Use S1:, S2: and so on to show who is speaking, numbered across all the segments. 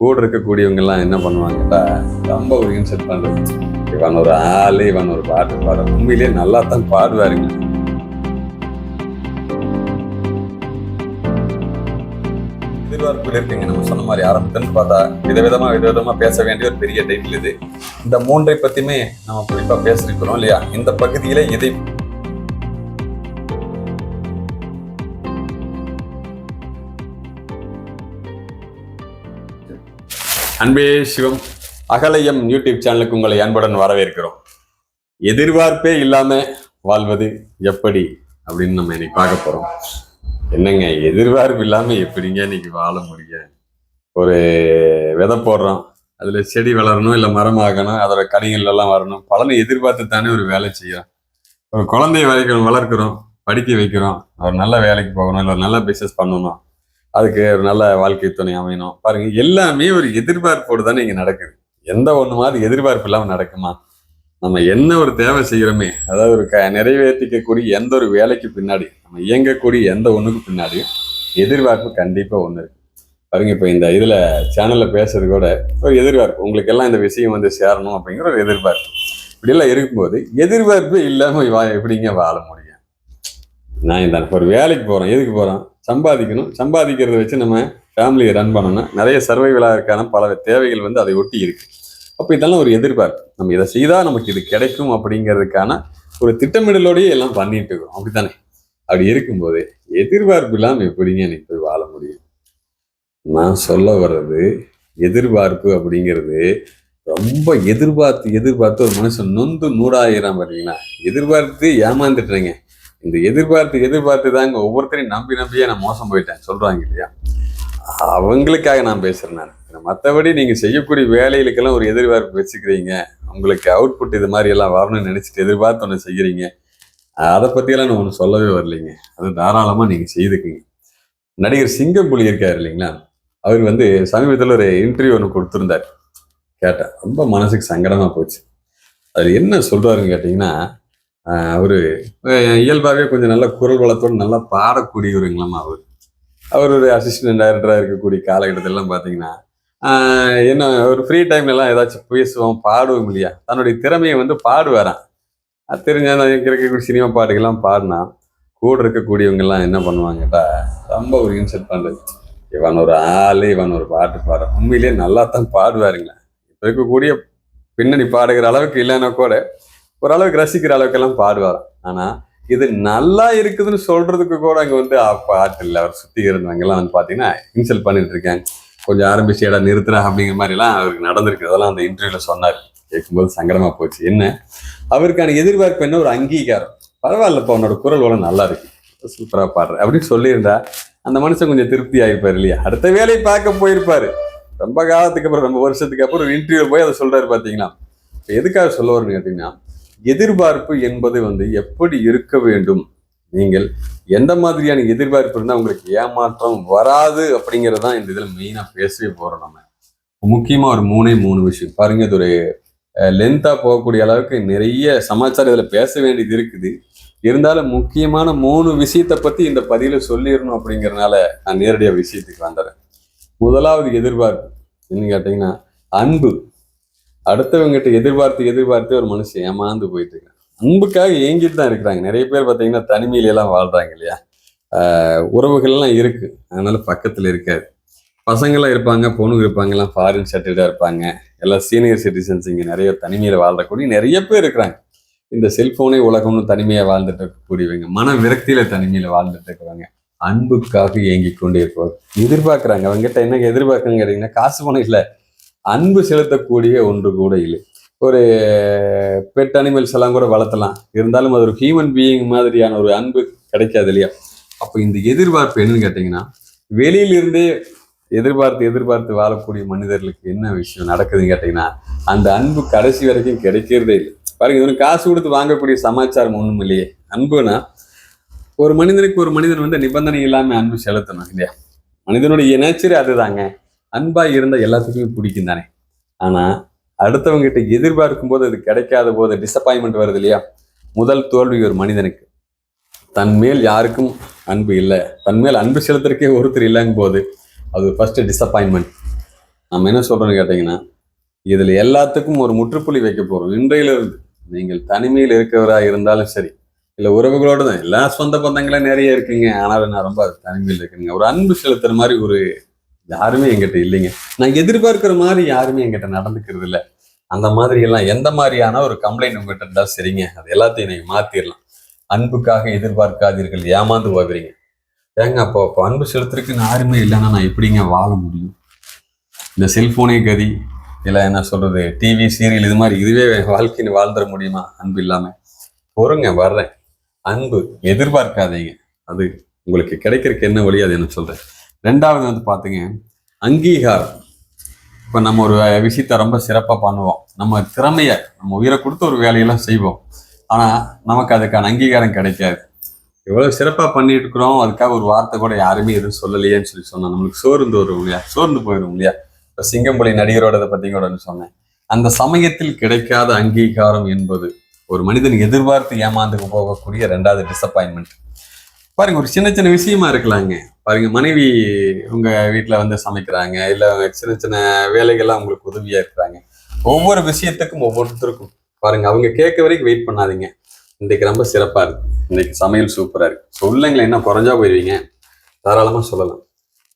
S1: கூட இருக்கக்கூடியவங்கெல்லாம் என்ன பண்ணுவாங்கட்டா ரொம்ப ஒரு இன்சல்ட் பண்ணுறது இவன் ஒரு ஆள் இவன் ஒரு பாட்டு பாட உண்மையிலேயே நல்லா தான் பாடுவாருங்க எதிர்பார்ப்புகள் இருக்குங்க. நம்ம சொன்ன மாதிரி ஆரம்பத்துன்னு பார்த்தா விதவிதமாக விதவிதமாக பேச வேண்டிய ஒரு பெரிய டைட்டில் இது. இந்த மூன்றை பற்றியுமே நம்ம குறிப்பாக பேசிருக்கிறோம் இல்லையா? இந்த பகுதியில் எதை அன்பே சிவம். அகலயம் யூடியூப் சேனலுக்கு உங்களை அன்புடன் வரவேற்கிறோம். எதிர்பார்ப்பே இல்லாம வாழ்வது எப்படி அப்படின்னு நம்ம இன்னைக்கு பார்க்க போறோம். என்னங்க எதிர்பார்ப்பு இல்லாம எப்படிங்க இன்னைக்கு வாழ முடியும்? ஒரு விதை போடுறோம் அதுல செடி வளரணும் இல்லை மரம் ஆகணும் அதோட கனிகள் எல்லாம் வரணும். பலனை எதிர்பார்த்து தானே ஒரு வேலை செய்யறோம். ஒரு குழந்தைய வளர்க்கிறோம் வளர்க்குறோம் படிக்க வைக்கிறோம். ஒரு நல்ல வேலைக்கு போகணும் இல்லை ஒரு நல்ல பிஸ்னஸ் பண்ணணும். அதுக்கு ஒரு நல்ல வாழ்க்கை துணை அமையணும். பாருங்க எல்லாமே ஒரு எதிர்பார்ப்போடு தானே இங்கே நடக்குது. எந்த ஒண்ணுமாவது எதிர்பார்ப்பு இல்லாமல் நடக்குமா? நம்ம என்ன ஒரு தேவை செய்கிறோமே அதாவது ஒரு க நிறைவேற்றிக்கக்கூடிய எந்த ஒரு வேலைக்கு பின்னாடி நம்ம இயங்கக்கூடிய எந்த ஒன்றுக்கு பின்னாடியும் எதிர்பார்ப்பு கண்டிப்பாக ஒன்று பாருங்க இப்போ இந்த இதில் சேனலில் பேசுறது கூட ஒரு எதிர்பார்ப்பு. உங்களுக்கு எல்லாம் இந்த விஷயம் வந்து சேரணும் அப்படிங்கிற ஒரு எதிர்பார்ப்பு. இப்படியெல்லாம் இருக்கும்போது எதிர்பார்ப்பு இல்லாமல் வா எப்படிங்க வாழ முடியும்? நான் இந்த ஒரு வேலைக்கு போகிறோம் எதுக்கு போகிறோம் சம்பாதிக்கணும். சம்பாதிக்கிறத வச்சு நம்ம ஃபேமிலியை ரன் பண்ணணும் நிறைய சர்வைவலாக பல தேவைகள் வந்து அதை ஒட்டி இருக்கு. அப்போ இதெல்லாம் ஒரு எதிர்பார்ப்பு. நம்ம இதை செய்தால் நமக்கு இது கிடைக்கும் அப்படிங்கிறதுக்கான ஒரு திட்டமிடலோடையே எல்லாம் பண்ணிட்டு இருக்கோம் அப்படித்தானே? அப்படி இருக்கும்போது எதிர்பார்ப்பு இல்லாமல் எப்படிங்க எனக்கு போய் வாழ முடியும்? நான் சொல்ல வர்றது எதிர்பார்ப்பு அப்படிங்கிறது ரொம்ப எதிர்பார்த்து எதிர்பார்த்து ஒரு மனுஷன் நொந்து நூறாயிரம் பார்த்தீங்களா எதிர்பார்த்து ஏமாந்துட்டுறேங்க இந்த எதிர்பார்த்து எதிர்பார்த்து தாங்க ஒவ்வொருத்தரையும் நம்பி நம்பியே நான் மோசம் போயிட்டேன். சொல்றாங்க இல்லையா? அவங்களுக்காக நான் பேசுறேன் நான். மற்றபடி நீங்க செய்யக்கூடிய வேலைகளுக்கெல்லாம் ஒரு எதிர்பார்ப்பு வச்சுக்கிறீங்க. உங்களுக்கு அவுட்புட் இது மாதிரி எல்லாம் வரணும்னு நினைச்சிட்டு எதிர்பார்த்து ஒன்று செய்கிறீங்க அதை பற்றியெல்லாம் நான் ஒன்று சொல்லவே வரலைங்க. அது தாராளமாக நீங்கள் செய்துக்குங்க. நடிகர் சிங்கம்புலி இருக்கார் இல்லைங்களா? அவர் வந்து சமீபத்தில் ஒரு இன்டர்வியூ ஒன்று கொடுத்துருந்தார். கேட்டேன். ரொம்ப மனசுக்கு சங்கடமாக போச்சு. அதில் என்ன சொல்கிறாருன்னு கேட்டிங்கன்னா அவர் இயல்பாகவே கொஞ்சம் நல்ல குரல் வளத்தோடு நல்லா பாடக்கூடியவருங்களாமா அவர். அவர் ஒரு அசிஸ்டன்ட் டைரக்டராக இருக்கக்கூடிய காலகட்டத்திலலாம் பார்த்தீங்கன்னா என்ன ஒரு ஃப்ரீ டைம்லலாம் ஏதாச்சும் பேசுவோம் பாடுவோம் இல்லையா? தன்னுடைய திறமையை வந்து பாடுவாராம். அது தெரிஞ்ச நான் இருக்கக்கூடிய சினிமா பாட்டுக்கெல்லாம் பாடினா கூட இருக்கக்கூடியவங்கெல்லாம் என்ன பண்ணுவாங்கட்டா ரொம்ப ஒரு இன்சல்ட் பண்ணுறது இவன் ஒரு ஆளு இவன் ஒரு பாட்டு பாடுற. உண்மையிலேயே நல்லா தான் பாடுவாருங்களேன் இப்போ இருக்கக்கூடிய பின்னணி பாடுகிற அளவுக்கு இல்லைன்னா கூட ஓரளவுக்கு ரசிக்கிற அளவுக்கெல்லாம் பாடுவார். ஆனால் இது நல்லா இருக்குதுன்னு சொல்றதுக்கு கூட அங்கே வந்து அ, பாட்டு இல்லை. அவர் சுற்றி இருந்தவங்கெல்லாம் வந்து பார்த்தீங்கன்னா இன்சல்ட் பண்ணிட்டு இருக்காங்க கொஞ்சம் ஆரம்பிச்சு இடம் நிறுத்துறா அப்படிங்கிற மாதிரிலாம் அவருக்கு நடந்திருக்கு. அதெல்லாம் அந்த இன்டர்வியூல சொன்னார். கேட்கும்போது சங்கடமா போச்சு. என்ன? அவருக்கான எதிர்பார்ப்பு என்ன? ஒரு அங்கீகாரம். பரவாயில்லப்பா உன்னோட குரல் வளம் நல்லா இருக்கு. சூப்பராக பாடுற. அப்படின்னு சொல்லியிருந்தா அந்த மனுஷன் கொஞ்சம் திருப்தி ஆயிருப்பாரு இல்லையா? அடுத்த வேலையை பார்க்க போயிருப்பாரு. ரொம்ப காலத்துக்கு அப்புறம் ரொம்ப வருஷத்துக்கு அப்புறம் ஒரு இன்டர்வியூ போய் அதை சொல்றாரு பாத்தீங்களா? இப்போ எதுக்காக சொல்ல வரணும் கேட்டீங்கன்னா எதிர்பார்ப்பு என்பது வந்து எப்படி இருக்க வேண்டும்? நீங்கள் எந்த மாதிரியான எதிர்பார்ப்பு இருந்தால் உங்களுக்கு ஏமாற்றம் வராது அப்படிங்கிறது தான் இந்த இதில் மெயினாக பேசவே போகிறோம் நம்ம. முக்கியமாக ஒரு மூணே மூணு விஷயம். பாருங்க இது ஒரு லென்த்தாக போகக்கூடிய அளவுக்கு நிறைய சமாச்சாரம் இதில் பேச வேண்டியது இருக்குது. இருந்தாலும் முக்கியமான மூணு விஷயத்தை பற்றி இந்த பதிவில் சொல்லிடணும் அப்படிங்கிறனால நான் நேரடியாக விஷயத்துக்கு வந்துடுறேன் முதலாவது எதிர்பார்ப்பு. என்னன்னு கேட்டிங்கன்னா அன்பு. அடுத்தவங்ககிட்ட எதிர்பார்த்து எதிர்பார்த்து ஒரு மனுஷன் ஏமாந்து போயிட்டு இருக்கான். அன்புக்காக ஏங்கிட்டு தான் இருக்கிறாங்க. நிறைய பேர் பார்த்தீங்கன்னா தனிமையில எல்லாம் வாழ்றாங்க இல்லையா? உறவுகள்லாம் இருக்கு. அதனால பக்கத்துல இருக்காது. பசங்களாம் இருப்பாங்க பொண்ணுங்க இருப்பாங்க எல்லாம் ஃபாரின் செட்டில்டா இருப்பாங்க. எல்லாம் சீனியர் சிட்டிசன்ஸ் இங்கே நிறைய தனிமையில் வாழ்றக்கூடிய நிறைய பேர் இருக்கிறாங்க. இந்த செல்போனே உலகம்னு தனிமையாக வாழ்ந்துட்டு இருக்கக்கூடியவங்க மன விரக்தியில தனிமையில் வாழ்ந்துட்டு இருக்கிறாங்க அன்புக்காக ஏங்கி கொண்டே இருப்பாங்க எதிர்பார்க்குறாங்க. அவங்ககிட்ட என்ன எதிர்பார்க்கறாங்க கேட்டிங்கன்னா காசு பணம் இல்லை. அன்பு செலுத்தக்கூடிய ஒன்று கூட இல்லை. ஒரு பெட் அனிமல்ஸ் எல்லாம் கூட வளர்த்தலாம். இருந்தாலும் அது ஒரு ஹியூமன் பீயிங் மாதிரியான ஒரு அன்பு கிடைக்காது இல்லையா? அப்போ இந்த எதிர்பார்ப்பு என்னன்னு கேட்டிங்கன்னா வெளியிலிருந்தே எதிர்பார்த்து எதிர்பார்த்து வாழக்கூடிய மனிதர்களுக்கு என்ன விஷயம் நடக்குதுன்னு கேட்டிங்கன்னா அந்த அன்பு கடைசி வரைக்கும் கிடைக்கிறதே இல்லை. பாருங்க இது காசு கொடுத்து வாங்கக்கூடிய சமாச்சாரம் ஒன்றும் இல்லையே. அன்புனா ஒரு மனிதனுக்கு ஒரு மனிதன் வந்து நிபந்தனை இல்லாமல் அன்பு செலுத்தணும் இல்லையா? மனிதனுடைய நேச்சரே அதுதாங்க. அன்பா இருந்தால் எல்லாத்துக்குமே பிடிக்கும் தானே. ஆனா அடுத்தவங்ககிட்ட எதிர்பார்க்கும் போது அது கிடைக்காத போது டிசப்பாயின்மெண்ட் வருது இல்லையா? முதல் தோல்வி ஒரு மனிதனுக்கு. தன் மேல் யாருக்கும் அன்பு இல்லை. தன் மேல் அன்பு செலுத்துறதுக்கே ஒருத்தர் இல்லைங்கும் போது அது ஃபஸ்ட்டு டிசப்பாயின்மெண்ட் நம்ம என்ன சொல்கிறோன்னு கேட்டிங்கன்னா இதில் எல்லாத்துக்கும் ஒரு முற்றுப்புள்ளி வைக்க போகிறோம் இன்றையிலிருந்து நீங்கள் தனிமையில் இருக்கிறவராக இருந்தாலும் சரி இல்லை உறவுகளோட தான் எல்லா சொந்த பந்தங்களே நிறைய இருக்குங்க. ஆனாலும் நான் ரொம்ப தனிமையில் இருக்குங்க ஒரு அன்பு செலுத்துற மாதிரி ஒரு யாருமே எங்கிட்ட இல்லைங்க. நான் எதிர்பார்க்கிற மாதிரி யாருமே எங்கிட்ட நடந்துக்கிறது இல்லை. அந்த மாதிரி எல்லாம் எந்த மாதிரியான ஒரு கம்ப்ளைண்ட் உங்ககிட்ட இருந்தா சரிங்க. அது எல்லாத்தையும் நீங்க மாத்திரலாம். அன்புக்காக எதிர்பார்க்காதீர்கள். ஏமாந்து போகிறீங்க ஏங்க அப்போ அப்போ அன்பு செலுத்துறதுக்கு யாருமே இல்லைன்னா நான் எப்படிங்க வாழ முடியும்? இந்த செல்போனே கதி இல்லை என்ன சொல்றது டிவி சீரியல் இது மாதிரி இதுவே வாழ்க்கைன்னு வாழ்ந்துட முடியுமா? அன்பு இல்லாம. பொறுங்க வர்றேன். அன்பு எதிர்பார்க்காதீங்க. அது உங்களுக்கு கிடைக்கிறதுக்கு என்ன வழி? அது என்ன சொல்றேன் ரெண்டாவது வந்து பாத்தீங்க அங்கீகாரம் இப்போ நம்ம ஒரு விஷயத்த ரொம்ப சிறப்பாக பண்ணுவோம். நம்ம திறமையை நம்ம உயிரை கொடுத்து ஒரு வேலையெல்லாம் செய்வோம். ஆனால் நமக்கு அதுக்கான அங்கீகாரம் கிடைக்காது. எவ்வளோ சிறப்பாக பண்ணிட்டு இருக்கிறோம். அதுக்காக ஒரு வார்த்தை கூட யாருமே எதுவும் சொல்லலையேன்னு சொல்லி சொன்னோம் நம்மளுக்கு சோர்ந்து வரும் இல்லையா? சோர்ந்து போயிடும் இல்லையா? இப்போ சிங்கம்புலி நடிகரோட பற்றி கூட சொன்னேன். அந்த சமயத்தில் கிடைக்காத அங்கீகாரம் என்பது ஒரு மனிதன் எதிர்பார்த்து ஏமாந்து போகக்கூடிய ரெண்டாவது டிசப்பாயின்மெண்ட் பாருங்க ஒரு சின்ன சின்ன விஷயமா இருக்கலாங்க. பாருங்க மனைவி உங்க வீட்டில் வந்து சமைக்கிறாங்க இல்லை சின்ன சின்ன வேலைகள்லாம் உங்களுக்கு உதவியா இருக்கிறாங்க. ஒவ்வொரு விஷயத்துக்கும் ஒவ்வொருத்தருக்கும் பாருங்க அவங்க கேட்க வரைக்கும் வெயிட் பண்ணாதீங்க. இன்னைக்கு ரொம்ப சிறப்பா இருக்கு. இன்னைக்கு சமையல் சூப்பரா இருக்கு. சொல்லுங்களேன் என்ன குறைஞ்சா போயிருவீங்க? தாராளமா சொல்லலாம்.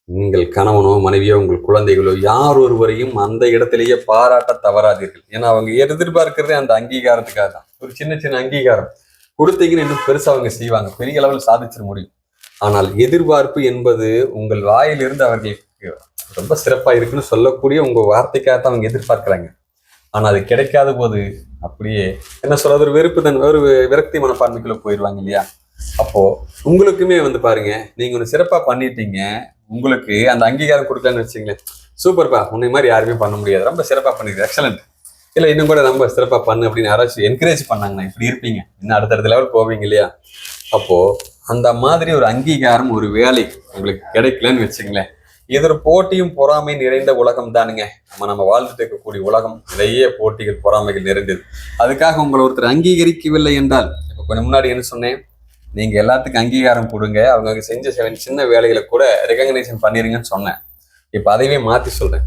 S1: நீங்கள் கணவனோ மனைவியோ உங்கள் குழந்தைகளோ யார் ஒருவரையும் அந்த இடத்திலேயே பாராட்ட தவறாதீர்கள். ஏன்னா அவங்க எதிர்பார்க்கிறதே அந்த அங்கீகாரத்துக்காக தான் ஒரு சின்ன சின்ன அங்கீகாரம். கொடுத்தீங்கன்னு இன்னும் பெருசா அவங்க செய்வாங்க. பெரிய அளவில் சாதிச்சிட முடியும். ஆனால் எதிர்பார்ப்பு என்பது உங்கள் வாயிலிருந்து அவர்களுக்கு ரொம்ப சிறப்பாக இருக்குன்னு சொல்லக்கூடிய உங்கள் வார்த்தைக்காக தான் அவங்க எதிர்பார்க்குறாங்க. ஆனால் அது கிடைக்காத போது அப்படியே என்ன சொல்றது ஒரு வெறுப்பு தன் ஒரு விரக்தி மனப்பான்மைக்குள்ளே போயிடுவாங்க இல்லையா? அப்போது உங்களுக்குமே வந்து பாருங்க நீங்கள் ஒன்று சிறப்பாக பண்ணிட்டீங்க உங்களுக்கு அந்த அங்கீகாரம் கொடுக்கலன்னு வச்சுங்களேன் சூப்பர்ப்பா உன்னை மாதிரி யாருமே பண்ண முடியாது. ரொம்ப சிறப்பாக பண்ணிடுது எக்ஸலண்ட் இல்லை இன்னும் கூட ரொம்ப சிறப்பாக பண்ணு அப்படின்னு யாராச்சும் என்கரேஜ் பண்ணாங்கண்ணா இப்படி இருப்பீங்க. இன்னும் அடுத்தடுத்த லெவல் போவீங்க இல்லையா? அப்போது அந்த மாதிரி ஒரு அங்கீகாரம் ஒரு வேலை உங்களுக்கு கிடைக்கலன்னு வச்சுங்களேன் இது ஒரு போட்டியும் பொறாமை நிறைந்த உலகம் தானுங்க. நம்ம நம்ம வாழ்ந்துட்டு இருக்கக்கூடிய உலகம் நிறைய போட்டிகள் பொறாமைகள் நிறைந்தது. அதுக்காக உங்களை ஒருத்தர் அங்கீகரிக்கவில்லை என்றால் இப்போ கொஞ்சம் முன்னாடி என்ன சொன்னேன்? நீங்கள் எல்லாத்துக்கும் அங்கீகாரம் கொடுங்க. அவங்க செஞ்ச சில சின்ன வேலைகளை கூட ரெகக்னைசேஷன் பண்ணிடுங்கன்னு சொன்னேன். இப்போ அதையே மாற்றி சொல்கிறேன்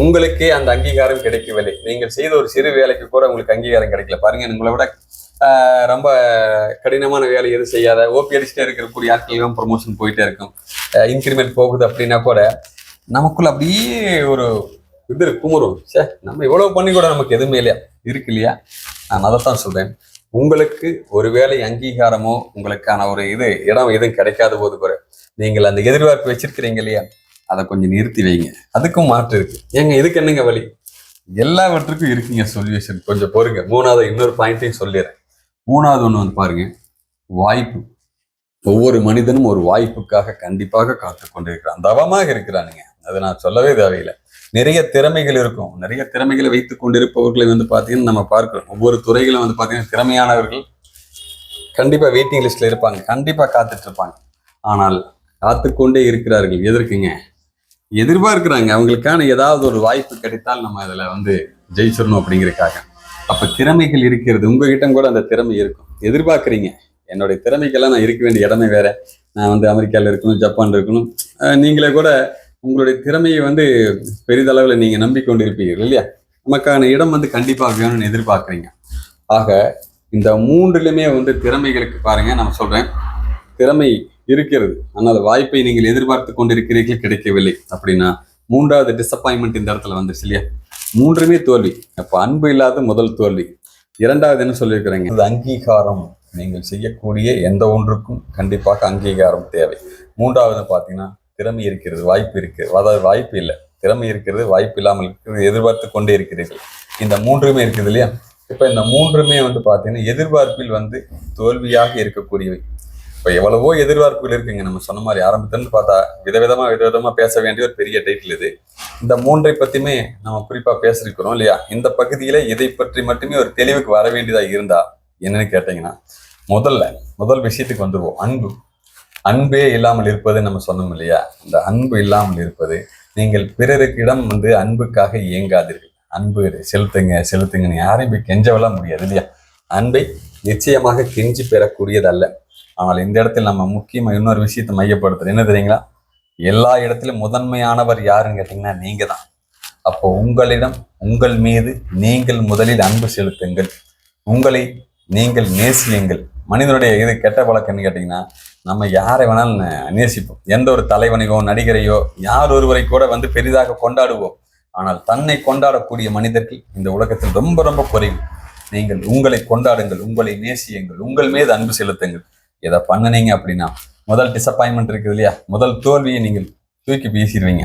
S1: உங்களுக்கே அந்த அங்கீகாரம் கிடைக்கவில்லை. நீங்கள் செய்த ஒரு சிறு வேலைக்கு கூட உங்களுக்கு அங்கீகாரம் கிடைக்கல. பாருங்க உங்களை விட ரொம்ப கடினமான வேலை எதுவும் செய்யாத ஓபி அடிச்சுட்டே இருக்கக்கூடிய ஆட்களுக்கும் ப்ரொமோஷன் போயிட்டே இருக்கும். இன்க்ரிமெண்ட் போகுது அப்படின்னா கூட நமக்குள்ள அப்படியே ஒரு இது குமுறும் சே நம்ம இவ்வளவு பண்ணி கூட நமக்கு எதுவுமே இல்லையா? இருக்கு இல்லையா? நான் அதைத்தான் சொல்றேன். உங்களுக்கு ஒருவேளை அங்கீகாரமோ உங்களுக்கான ஒரு இது இடம் எதுவும் கிடைக்காத போது கூட நீங்கள் அந்த எதிர்பார்ப்பு வச்சிருக்கிறீங்க இல்லையா? அதை கொஞ்சம் நிறுத்தி வைங்க. அதுக்கும் மாற்று இருக்கு. ஏங்க இதுக்கு என்னங்க வழி? எல்லாவற்றுக்கும் இருக்குங்க சொல்யூஷன் கொஞ்சம் பொறுங்க. மூணாவது இன்னொரு பாயிண்ட்டையும் சொல்லிடுறேன். மூணாவது ஒன்று வந்து பாருங்க. வாய்ப்பு. ஒவ்வொரு மனிதனும் ஒரு வாய்ப்புக்காக கண்டிப்பாக காத்து கொண்டிருக்கிறான். தவமாக இருக்கிறானுங்க. அதை நான் சொல்லவே தேவையில்லை. நிறைய திறமைகள் இருக்கும். நிறைய திறமைகளை வைத்து கொண்டிருப்பவர்களை வந்து பார்த்தீங்கன்னா நம்ம பார்க்கிறோம். ஒவ்வொரு துறைகளும் வந்து பார்த்தீங்கன்னா திறமையானவர்கள் கண்டிப்பாக வெயிட்டிங் லிஸ்ட்டில் இருப்பாங்க. கண்டிப்பாக காத்துட்டு இருப்பாங்க. ஆனால் காத்துக்கொண்டே இருக்கிறார்கள். எதற்குங்க? எதிர்பார்க்கிறாங்க. அவங்களுக்கான ஏதாவது ஒரு வாய்ப்பு கிடைத்தால் நம்ம அதில் வந்து ஜெயிச்சிடணும் அப்படிங்கிறதுக்காக. அப்ப திறமைகள் இருக்கிறது. உங்ககிட்ட கூட அந்த திறமை இருக்கும். எதிர்பார்க்குறீங்க. என்னுடைய திறமைக்கெல்லாம் நான் இருக்க வேண்டிய இடமே வேற. நான் வந்து அமெரிக்காவில் இருக்கணும் ஜப்பான்ல இருக்கணும். நீங்களே கூட உங்களுடைய திறமையை வந்து பெரிதளவில் நீங்க நம்பிக்கொண்டிருப்பீர்கள் இல்லையா? நமக்கான இடம் வந்து கண்டிப்பாக வேணும்னு எதிர்பார்க்குறீங்க. ஆக இந்த மூன்றிலுமே வந்து திறமைகளுக்கு பாருங்க நான் சொல்றேன். திறமை இருக்கிறது. ஆனால் வாய்ப்பை நீங்கள் எதிர்பார்த்து கொண்டிருக்கிறீர்கள் கிடைக்கவில்லை. அப்படின்னா மூன்றாவது டிசப்பாயின்மெண்ட் இந்த இடத்துல வந்துருச்சு இல்லையா? மூன்றுமே தோல்வி. அப்போ அன்பு இல்லாத முதல் தோல்வி. இரண்டாவது என்ன சொல்லியிருக்கிறீங்க? இது அங்கீகாரம். நீங்கள் செய்யக்கூடிய எந்த ஒன்றுக்கும் கண்டிப்பாக அங்கீகாரம் தேவை. மூன்றாவது பார்த்தீங்கன்னா திறமை இருக்கிறது வாய்ப்பு இருக்குது அதாவது வாய்ப்பு இல்லை. திறமை இருக்கிறது வாய்ப்பு இல்லாமல் இருக்கிறது எதிர்பார்த்து கொண்டே இருக்கிறீர்கள். இந்த மூன்றுமே இருக்குது இல்லையா? இப்போ இந்த மூன்றுமே வந்து பார்த்தீங்கன்னா எதிர்பார்ப்பில் வந்து தோல்வியாக இருக்கக்கூடியவை. இப்போ எவ்வளவோ எதிர்பார்ப்புகள் இருக்குங்க. நம்ம சொன்ன மாதிரி ஆரம்பத்துலேருந்து பார்த்தா விதவிதமாக விதவிதமாக பேச வேண்டிய ஒரு பெரிய டைட்டில் இது. இந்த மூன்றை பற்றியுமே நம்ம குறிப்பாக பேசிருக்கிறோம் இல்லையா? இந்த பகுதியில் இதை பற்றி மட்டுமே ஒரு தெளிவுக்கு வர வேண்டியதாக இருந்தா என்னன்னு கேட்டிங்கன்னா முதல்ல முதல் விஷயத்துக்கு வந்துடுவோம் அன்பு. அன்பே இல்லாமல் இருப்பது நம்ம சொன்னோம் இல்லையா? இந்த அன்பு இல்லாமல் இருப்பது நீங்கள் பிறருக்கிடம் வந்து அன்புக்காக இயங்காதீர்கள். அன்பு செலுத்துங்க செலுத்துங்கன்னு யாரையும் போய் கெஞ்சவெல்லாம் முடியாது இல்லையா? அன்பை நிச்சயமாக கெஞ்சி பெறக்கூடியதல்ல. ஆனால் இந்த இடத்தில் நம்ம முக்கியமாக இன்னொரு விஷயத்தை மையப்படுத்துறது. என்ன தெரியுங்களா? எல்லா இடத்துலையும் முதன்மையானவர் யாருன்னு கேட்டிங்கன்னா நீங்கள் தான்
S2: அப்போ உங்களிடம் உங்கள் மீது நீங்கள் முதலில் அன்பு செலுத்துங்கள். உங்களை நீங்கள் நேசியுங்கள். மனிதனுடைய இது கெட்ட பழக்கம்னு கேட்டிங்கன்னா நம்ம யாரை வேணாலும் நேசிப்போம். எந்த ஒரு தலைவனையோ நடிகரையோ யார் ஒருவரை கூட வந்து பெரிதாக கொண்டாடுவோம். ஆனால் தன்னை கொண்டாடக்கூடிய மனிதர்கள் இந்த உலகத்தில் ரொம்ப ரொம்ப குறைவு. நீங்கள் உங்களை கொண்டாடுங்கள் உங்களை நேசியுங்கள் உங்கள் மீது அன்பு செலுத்துங்கள். எதை பண்ணுனீங்க அப்படின்னா முதல் டிசப்பாயின்மெண்ட் இருக்குது இல்லையா? முதல் தோல்வியை நீங்கள் தூக்கி வீசிடுவீங்க.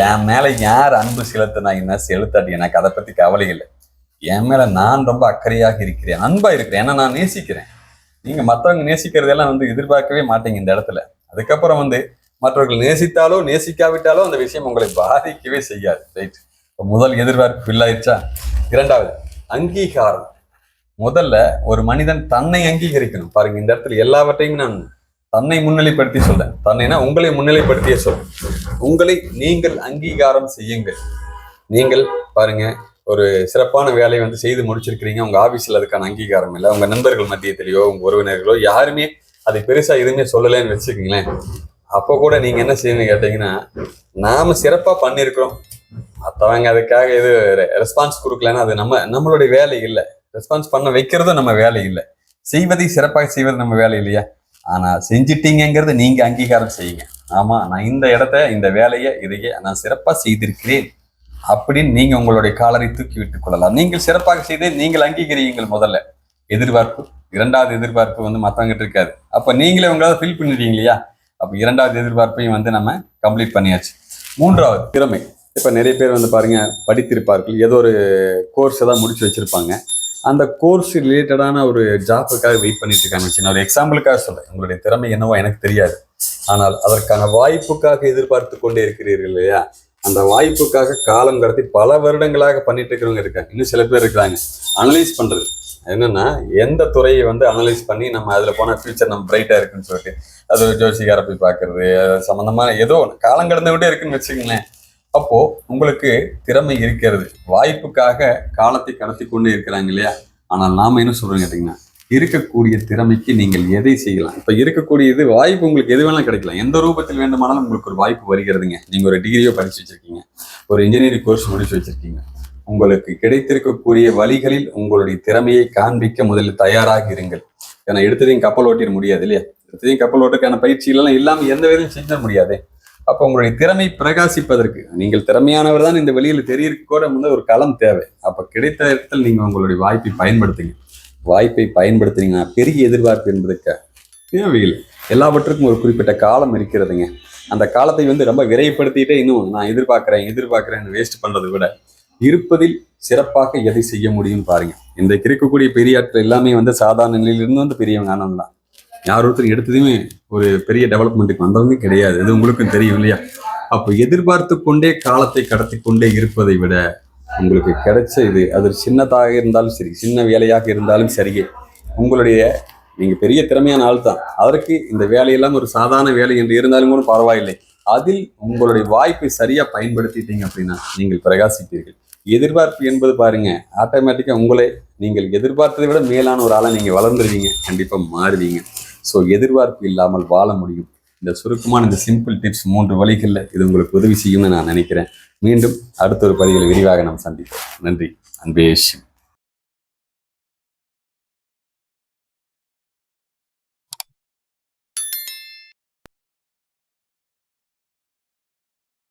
S2: என் மேலே யார் அன்பு செலுத்தினா என்ன செலுத்தாட்டி எனக்கு அதை பற்றி கவலை இல்லை. என் மேலே நான் ரொம்ப அக்கறையாக இருக்கிறேன். அன்பாக இருக்கிறேன். ஏன்னா நான் நேசிக்கிறேன். நீங்கள் மற்றவங்க நேசிக்கிறதெல்லாம் வந்து எதிர்பார்க்கவே மாட்டீங்க இந்த இடத்துல. அதுக்கப்புறம் வந்து மற்றவர்கள் நேசித்தாலோ நேசிக்காவிட்டாலோ அந்த விஷயம் உங்களை பாதிக்கவே செய்யாது. ரைட் முதல் எதிர்பார்ப்பு இல்லாயிருச்சா இரண்டாவது அங்கீகாரம். முதல்ல ஒரு மனிதன் தன்னை அங்கீகரிக்கணும். பாருங்க இந்த இடத்துல எல்லாவற்றையும் நான் தன்னை முன்னிலைப்படுத்தி சொல்றேன். தன்னைனா உங்களை முன்னிலைப்படுத்தியே சொல்றேன். உங்களை நீங்கள் அங்கீகாரம் செய்யுங்கள். நீங்கள் பாருங்க ஒரு சிறப்பான வேலையை வந்து செய்து முடிச்சிருக்கிறீங்க. உங்க ஆபீஸ்ல அதுக்கான அங்கீகாரம் இல்லை. உங்க நண்பர்கள் மத்தியத்திலேயோ உங்க உறவினர்களோ யாருமே அதை பெருசா எதுவுமே சொல்லலைன்னு வச்சுக்கோங்களேன். அப்போ கூட நீங்க என்ன செய்யணும்னு கேட்டீங்கன்னா நாம சிறப்பா பண்ணியிருக்கிறோம். மற்றவங்க அதுக்காக இது ரெஸ்பான்ஸ் கொடுக்கலன்னா அது நம்ம நம்மளுடைய வேலை இல்லை. ரெஸ்பான்ஸ் பண்ண வைக்கிறதும் நம்ம வேலை இல்லை. செய்வதை சிறப்பாக செய்வது நம்ம வேலை இல்லையா? ஆனால் செஞ்சிட்டீங்கிறது நீங்கள் அங்கீகாரம் செய்யுங்க. ஆமாம் நான் இந்த இடத்த இந்த வேலையை இதையே நான் சிறப்பாக செய்திருக்கிறேன் அப்படின்னு நீங்கள் உங்களுடைய காலரை தூக்கி விட்டுக் கொள்ளலாம். நீங்கள் சிறப்பாக செய்து நீங்கள் அங்கீகரியுங்கள் முதல்ல. எதிர்பார்ப்பு இரண்டாவது எதிர்பார்ப்பு வந்து மற்றவங்கிட்ட இருக்காது. அப்போ நீங்களே உங்களால் ஃபில் பண்ணிடுறீங்க இல்லையா? அப்போ இரண்டாவது எதிர்பார்ப்பையும் வந்து நம்ம கம்ப்ளீட் பண்ணியாச்சு. மூன்றாவது திறமை. இப்போ நிறைய பேர் வந்து பாருங்கள் படித்திருப்பார்கள். ஏதோ ஒரு கோர்ஸ் தான் முடிச்சு வச்சுருப்பாங்க. அந்த கோர்ஸ் ரிலேட்டடான ஒரு ஜாப்புக்காக வெயிட் பண்ணிட்டு இருக்காங்க நான் ஒரு எக்ஸாம்பிளுக்காக சொல்றேன். உங்களுடைய திறமை என்னவோ எனக்கு தெரியாது. ஆனால் அதற்கான வாய்ப்புக்காக எதிர்பார்த்து கொண்டே இருக்கிறீர்கள் இல்லையா? அந்த வாய்ப்புக்காக காலம் கடத்தி பல வருடங்களாக பண்ணிட்டு இருக்கிறவங்க இருக்காங்க. இன்னும் சில பேர் இருக்கிறாங்க. அனலைஸ் பண்றது. என்னன்னா எந்த துறையை வந்து அனலைஸ் பண்ணி நம்ம அதில் போனால் ஃபியூச்சர் நம்ம பிரைட்டாக இருக்குன்னு சொல்லிட்டு அது ஒரு போய் பார்க்கறது சம்மந்தமான ஏதோ ஒன்று காலம் கடந்து விட்டே இருக்குன்னு வச்சுக்கங்களேன். அப்போ உங்களுக்கு திறமை இருக்கிறது. வாய்ப்புக்காக காலத்தை கடத்தி கொண்டு இருக்கிறாங்க இல்லையா? ஆனால் நாம என்ன சொல்றோம் கேட்டீங்கன்னா இருக்கக்கூடிய திறமைக்கு நீங்கள் எதை செய்யலாம்? இப்ப இருக்கக்கூடிய இது வாய்ப்பு உங்களுக்கு எது வேணாலும் கிடைக்கலாம். எந்த ரூபத்தில் வேண்டுமானாலும் உங்களுக்கு ஒரு வாய்ப்பு வருகிறதுங்க. நீங்க ஒரு டிகிரியோ படிச்சு வச்சிருக்கீங்க. ஒரு இன்ஜினியரிங் கோர்ஸ் முடிச்சு வச்சிருக்கீங்க. உங்களுக்கு கிடைத்திருக்கக்கூடிய வழிகளில் உங்களுடைய திறமையை காண்பிக்க முதலில் தயாராக இருங்கள். ஏன்னா எடுத்ததையும் கப்பல் ஓட்டிட முடியாது இல்லையா? எடுத்ததையும் கப்பல் ஓட்டுறதுக்கான பயிற்சிகளெல்லாம் இல்லாமல் எந்த வேலையும் செஞ்சிட முடியாது. அப்போ உங்களுடைய திறமை பிரகாசிப்பதற்கு. நீங்கள் திறமையானவர் தான் இந்த வெளியில் தெரியறதுக்கு கூட வந்து ஒரு களம் தேவை. அப்போ கிடைத்த இடத்தில் நீங்கள் உங்களுடைய வாய்ப்பை பயன்படுத்துங்க. வாய்ப்பை பயன்படுத்துனீங்கன்னா பெரிய எதிர்பார்ப்பு என்பதற்கு தேவையில்லை. எல்லாவற்றுக்கும் ஒரு குறிப்பிட்ட காலம் இருக்கிறதுங்க. அந்த காலத்தை வந்து ரொம்ப விரைவுபடுத்திட்டே இன்னும் நான் எதிர்பார்க்குறேன் எதிர்பார்க்குறேன்னு வேஸ்ட் பண்ணுறதை விட இருப்பதில் சிறப்பாக எதை செய்ய முடியும் பாருங்க. இன்றைக்கு இருக்கக்கூடிய பெரிய ஆட்கள் எல்லாமே வந்து சாதாரண நிலையிலிருந்து வந்து பெரியவங்க ஆனவங்க தான். யார் ஒருத்தர் எடுத்ததுமே ஒரு பெரிய டெவலப்மெண்ட்டுக்கு வந்தவங்க கிடையாது. இது உங்களுக்கும் தெரியும் இல்லையா? அப்போ எதிர்பார்த்து கொண்டே காலத்தை கடத்தி கொண்டே இருப்பதை விட உங்களுக்கு கிடைச்ச இது அது சின்னதாக இருந்தாலும் சரி சின்ன வேலையாக இருந்தாலும் சரியே. உங்களுடைய நீங்கள் பெரிய திறமையான ஆள் தான் அதற்கு இந்த வேலையெல்லாம் ஒரு சாதாரண வேலை என்று இருந்தாலும் கூட பரவாயில்லை. அதில் உங்களுடைய வாய்ப்பை சரியாக பயன்படுத்திட்டீங்க அப்படின்னா நீங்கள் பிரகாசிப்பீர்கள். எதிர்பார்ப்பு என்பது பாருங்க ஆட்டோமேட்டிக்காக உங்களை நீங்கள் எதிர்பார்த்ததை விட மேலான ஒரு ஆளை நீங்கள் வளர்ந்துருவீங்க. கண்டிப்பாக மாறுவீங்க. ஸோ எதிர்பார்ப்பு இல்லாமல் வாழ முடியும். இந்த சுருக்கமான இந்த சிம்பிள் டிப்ஸ் மூன்று வழிகளில் இது உங்களுக்கு உதவி செய்யும்னு நான் நினைக்கிறேன். மீண்டும் அடுத்த ஒரு பதிவில் விரிவாக நாம் சந்திப்போம். நன்றி. அன்பேஷ்